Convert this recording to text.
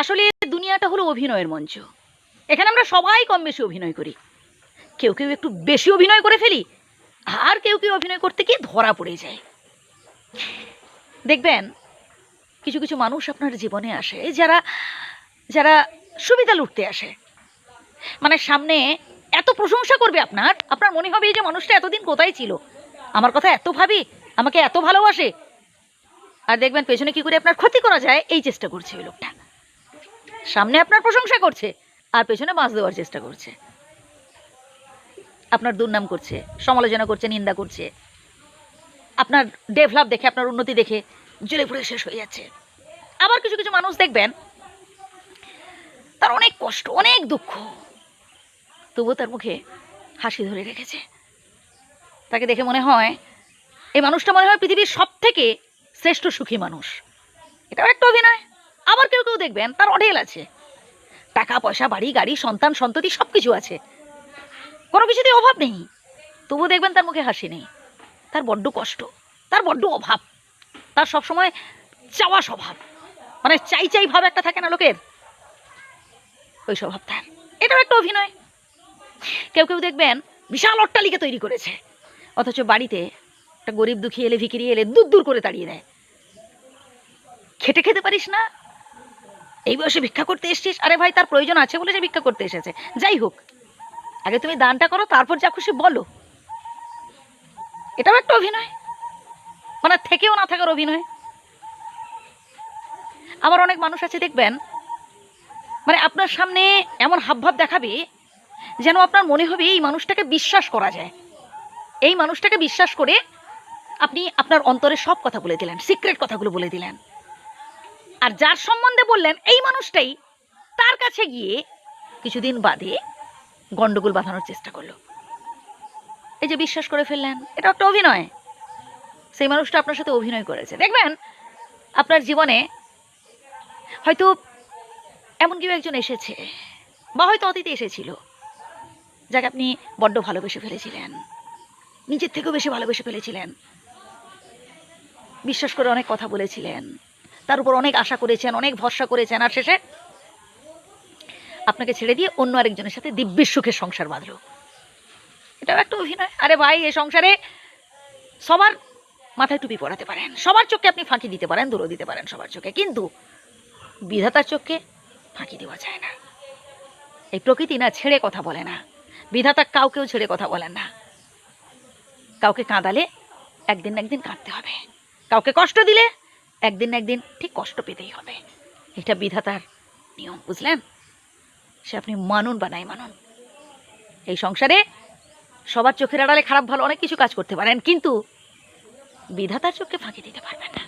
আসলে দুনিয়াটা হলো অভিনয়ের মঞ্চ। এখানে আমরা সবাই কম বেশি অভিনয় করি। কেউ কেউ একটু বেশি অভিনয় করে ফেলি, আর কেউ কেউ অভিনয় করতে গিয়ে ধরা পড়ে যায়। দেখবেন, কিছু কিছু মানুষ আপনার জীবনে আসে যারা যারা সুবিধা লুটতে আসে। মানে সামনে এত প্রশংসা করবে আপনার আপনার মনে হবে এই যে মানুষটা এতদিন কোথায় ছিল? আমার কথা এত ভাবি, আমাকে এত ভালোবাসে। আর দেখবেন পেছনে কি করে আপনার ক্ষতি করা যায়, এই চেষ্টা করছে ওই লোকটা। সামনে আপনার প্রশংসা করছে, আর পেছনে মাছ দেওয়ার চেষ্টা করছে। আপনার দুর্নাম করছে, সমালোচনা করছে, নিন্দা করছে। আপনার ডেভেলপ দেখে, আপনার উন্নতি দেখে জ্বলে পুড়ে শেষ হয়ে যাচ্ছে। আবার কিছু কিছু মানুষ দেখবেন, তার অনেক কষ্ট, অনেক দুঃখ, তবুও তার মুখে হাসি ধরে রেখেছে। তাকে দেখে মনে হয়, এই মানুষটা মনে হয় পৃথিবীর সব থেকে শ্রেষ্ঠ সুখী মানুষ। এটাও একটা অভিনয়। আবার কেউ কেউ দেখবেন তার অঢেল আছে। টাকা, পয়সা, বাড়ি, গাড়ি, সন্তান, সন্ততি সব কিছু আছে। কোনো কিছুতেই অভাব নেই। তবুও দেখবেন তার মুখে হাসি নেই। তার বড্ড কষ্ট, তার বড্ড অভাব, তার সবসময় চাওয়া স্বভাব। মানে চাই চাই ভাব একটা থাকে না লোকের? ওই স্বভাব তার এটাও একটা অভিনয়। কেউ কেউ দেখবেন বিশাল অট্টালিকা তৈরি করেছে। অথচ বাড়িতে একটা গরিব দুঃখী এলে ভিকিরি এলে দূর দূর করে তাড়িয়ে দেয়। খেটে খেতে পারিস না এই বয়সে ভিক্ষা করতে এসছিস? আরে ভাই, তার প্রয়োজন আছে বলে সে ভিক্ষা করতে এসেছে। যাই হোক, আগে তুমি দানটা করো, তারপর যা খুশি বলো। এটাও একটা অভিনয়। মানে থেকেও না থাকার অভিনয়। আবার অনেক মানুষ আছে, দেখবেন মানে আপনার সামনে এমন হাবভাব দেখাবে যেন আপনার মনে হবে এই মানুষটাকে বিশ্বাস করা যায়। এই মানুষটাকে বিশ্বাস করে আপনি আপনার অন্তরে সব কথা বলে দিলেন, সিক্রেট কথাগুলো বলে দিলেন। আর যার সম্বন্ধে বললেন এই মানুষটাই, তার কাছে গিয়ে কিছুদিন বাদে গন্ডগোল বাঁধানোর চেষ্টা করল। এই যে বিশ্বাস করে ফেললেন, এটা একটা অভিনয়। সেই মানুষটা আপনার সাথে অভিনয় করেছে। দেখবেন, আপনার জীবনে হয়তো এমন কেউ একজন এসেছে, বা হয়তো অতীতে এসেছিল, যাকে আপনি বড্ড ভালোবেসে ফেলেছিলেন, নিজের থেকেও বেশি ভালোবেসে ফেলেছিলেন। বিশ্বাস করে অনেক কথা বলেছিলেন। তার উপর অনেক আশা করেছেন, অনেক ভরসা করেছেন। আর শেষে আপনাকে ছেড়ে দিয়ে অন্য আরেকজনের সাথে দিব্যের সুখের সংসার বাঁধলো। এটাও একটা অভিনয়। আরে ভাই, এই সংসারে সবার মাথায় টুপি পড়াতে পারেন। সবার চোখে আপনি ফাঁকি দিতে পারেন, দূরও দিতে পারেন সবার চোখে। কিন্তু বিধাতার চোখে ফাঁকি দেওয়া যায় না। এই প্রকৃতি না ছেড়ে কথা বলে না। বিধাতা কাউকেও ছেড়ে কথা বলেন না। কাউকে কাঁদালে একদিন একদিন কাঁদতে হবে। কাউকে কষ্ট দিলে একদিন না একদিন ঠিক কষ্ট পেতেই হবে। এটা বিধাতার নিয়ম, বুঝলেন? সে আপনি মানুন বা নাই মানুন। এই সংসারে সবার চোখের আড়ালে খারাপ ভালো অনেক কিছু কাজ করতে পারেন, কিন্তু বিধাতার চোখকে ফাঁকি দিতে পারবেন না।